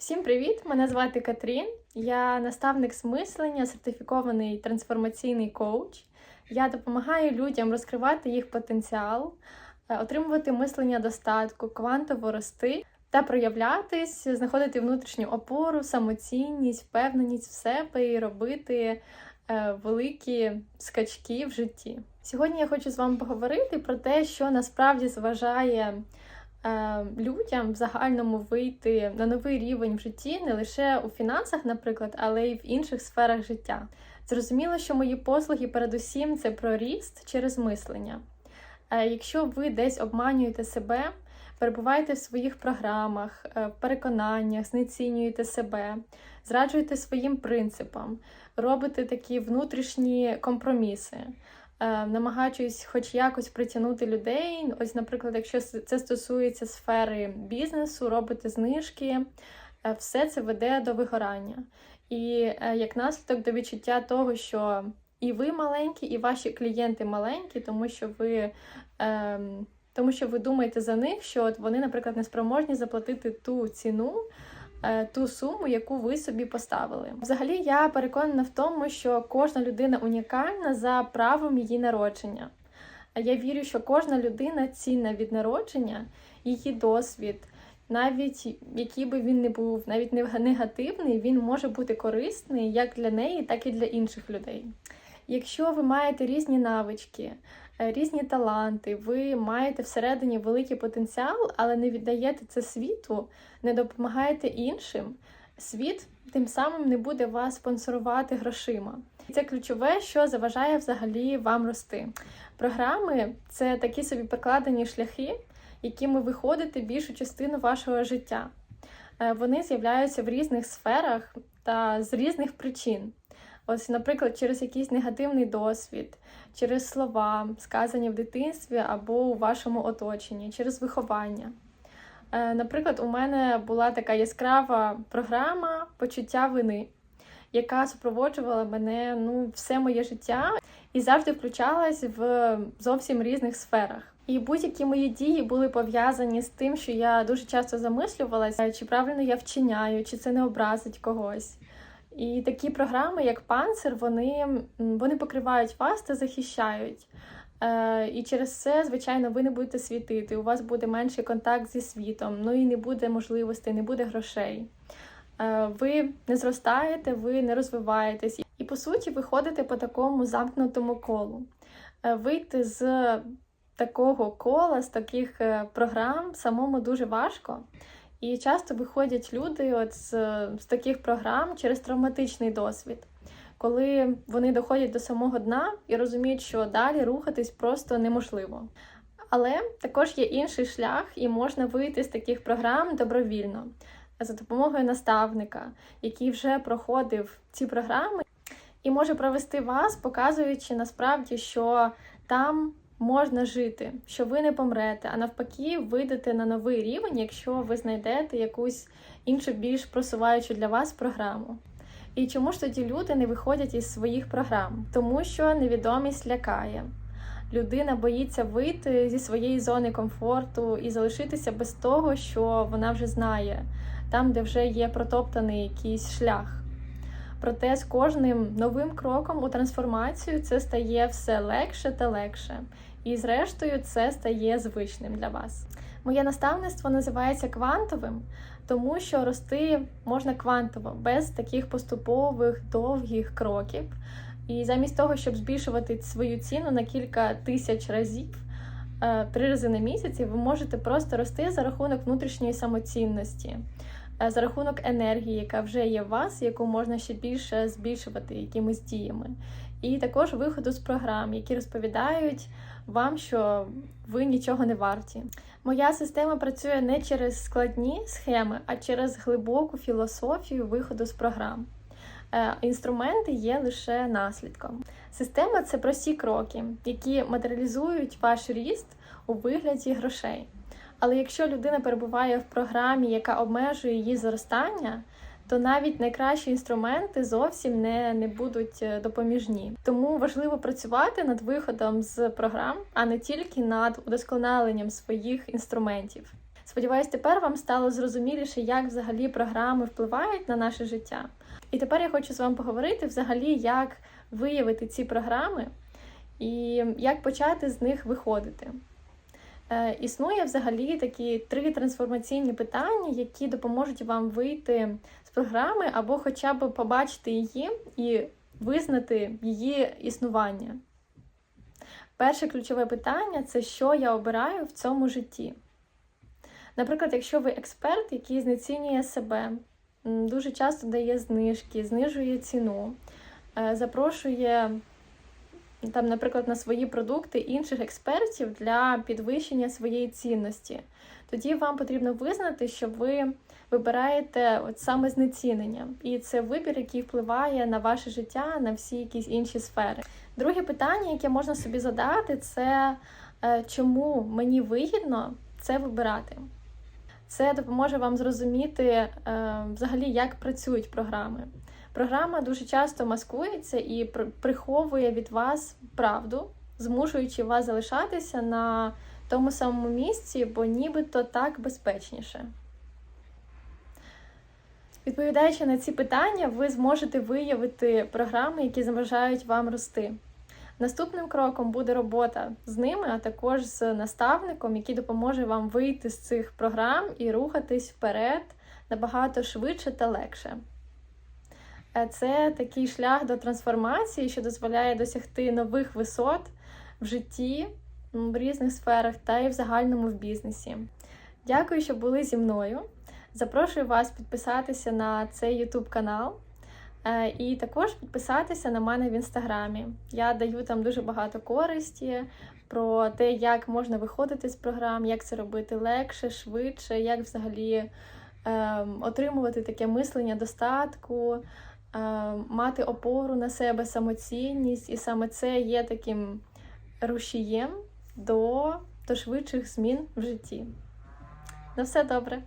Всім привіт! Мене звати Катрін. Я наставник з мислення, сертифікований трансформаційний коуч. Я допомагаю людям розкривати їх потенціал, е, отримувати мислення достатку, квантово рости та проявлятись, знаходити внутрішню опору, самоцінність, впевненість в себе і робити е, великі скачки в житті. Сьогодні я хочу з вами поговорити про те, що насправді зважає людям в загальному вийти на новий рівень в житті не лише у фінансах, наприклад, але й в інших сферах життя. Зрозуміло, що мої послуги передусім це про ріст через мислення. Е, Якщо ви десь обманюєте себе, перебуваєте в своїх програмах, е, переконаннях, знецінюєте себе, зраджуєте своїм принципам, робите такі внутрішні компроміси, е, намагаючись хоч якось притягнути людей. Ось, наприклад, якщо це стосується сфери бізнесу, робите знижки, е, все це веде до вигорання. І е, як наслідок до відчуття того, що і ви маленькі, і ваші клієнти маленькі, тому що ви. Ем, тому що ви думаєте за них, що от вони, наприклад, не спроможні заплатити ту ціну, е, ту суму, яку ви собі поставили. Взагалі, я переконана в тому, що кожна людина унікальна за правом її народження. А Я вірю, що кожна людина цінна від народження, її досвід, навіть який би він не був, навіть не негативний, він може бути корисний як для неї, так і для інших людей. Якщо ви маєте різні навички, е, різні таланти, ви маєте всередині великий потенціал, але не віддаєте це світу, не допомагаєте іншим, світ тим самим не буде вас спонсорувати грошима. Це ключове, що заважає взагалі вам рости. Програми це такі собі прокладені шляхи, якими ви ходите більшу частину вашого життя. Е, Вони з'являються в різних сферах та з різних причин. Ось, наприклад, через якийсь негативний досвід, через слова, сказані в дитинстві або у вашому оточенні, через виховання. Е, Наприклад, у мене була така яскрава програма почуття вини, яка супроводжувала мене ну, все моє життя і завжди включалась в зовсім різних сферах. І будь-які мої дії були пов'язані з тим, що я дуже часто замислювалася, чи правильно я вчиняю, чи це не образить когось. І такі програми, як панцир, вони, вони покривають вас та захищають. Е, і через це, звичайно, ви не будете світити, у вас буде менший контакт зі світом, ну і не буде можливостей, не буде грошей. Е, ви не зростаєте, ви не розвиваєтесь. І по суті, ви ходите по такому замкнутому колу. Е, Вийти з такого кола, з таких е, програм самому дуже важко. І часто виходять люди от з, з таких програм через травматичний досвід, коли вони доходять до самого дна і розуміють, що далі рухатись просто неможливо. Але також є інший шлях, і можна вийти з таких програм добровільно за допомогою наставника, який вже проходив ці програми, і може провести вас, показуючи насправді, що там можна жити, що ви не помрете, а навпаки, вийдете на новий рівень, якщо ви знайдете якусь іншу більш просуваючу для вас програму. І чому ж тоді люди не виходять із своїх програм? Тому що невідомість лякає. Людина боїться вийти зі своєї зони комфорту і залишитися без того, що вона вже знає, там, де вже є протоптаний якийсь шлях. Проте з кожним новим кроком у трансформацію це стає все легше та легше. І зрештою це стає звичним для вас. Моє наставництво називається квантовим, тому що рости можна квантово, без таких поступових довгих кроків. І замість того, щоб збільшувати свою ціну на кілька тисяч разів, е, три рази на місяць, ви можете просто рости за рахунок внутрішньої самоцінності, за рахунок енергії, яка вже є в вас, яку можна ще більше збільшувати якимись діями. І також виходу з програм, які розповідають вам, що ви нічого не варті. Моя система працює не через складні схеми, а через глибоку філософію виходу з програм. Е, Інструменти є лише наслідком. Система це прості кроки, які матеріалізують ваш ріст у вигляді грошей. Але якщо людина перебуває в програмі, яка обмежує її зростання, то навіть найкращі інструменти зовсім не, не будуть е, допоміжні. Тому важливо працювати над виходом з програм, а не тільки над удосконаленням своїх інструментів. Сподіваюсь, тепер вам стало зрозуміліше, як взагалі програми впливають на наше життя. І тепер я хочу з вами поговорити взагалі, як виявити ці програми і як почати з них виходити. Е, Існує взагалі такі три трансформаційні питання, які допоможуть вам вийти з програми або хоча б побачити її і визнати її існування. Перше ключове питання це що я обираю в цьому житті. Наприклад, якщо ви експерт, який знецінює себе, дуже часто дає знижки, знижує ціну, е, запрошує там, наприклад, на свої продукти інших експертів для підвищення своєї цінності, тоді вам потрібно визнати, що ви вибираєте от саме знецінення, і це вибір, який впливає на ваше життя, на всі якісь інші сфери. Друге питання, яке можна собі задати, це е, чому мені вигідно це вибирати. Це допоможе вам зрозуміти е, взагалі, як працюють програми. Програма дуже часто маскується і приховує від вас правду, змушуючи вас залишатися на тому самому місці, бо нібито так безпечніше. Відповідаючи на ці питання, ви зможете виявити програми, які заважають вам рости. Наступним кроком буде робота з ними, а також з наставником, який допоможе вам вийти з цих програм і рухатись вперед набагато швидше та легше. Е, Це такий шлях до трансформації, що дозволяє досягти нових висот в житті, в різних сферах та й в загальному в бізнесі. Дякую, що були зі мною. Запрошую вас підписатися на цей YouTube канал. Е, І також підписатися на мене в інстаграмі. Я даю там дуже багато користі про те, як можна виходити з програм, як це робити легше, швидше, як взагалі ем, отримувати таке мислення достатку, мати опору на себе, самоцінність, і саме це є таким рушієм до, до швидших змін в житті. На все добре!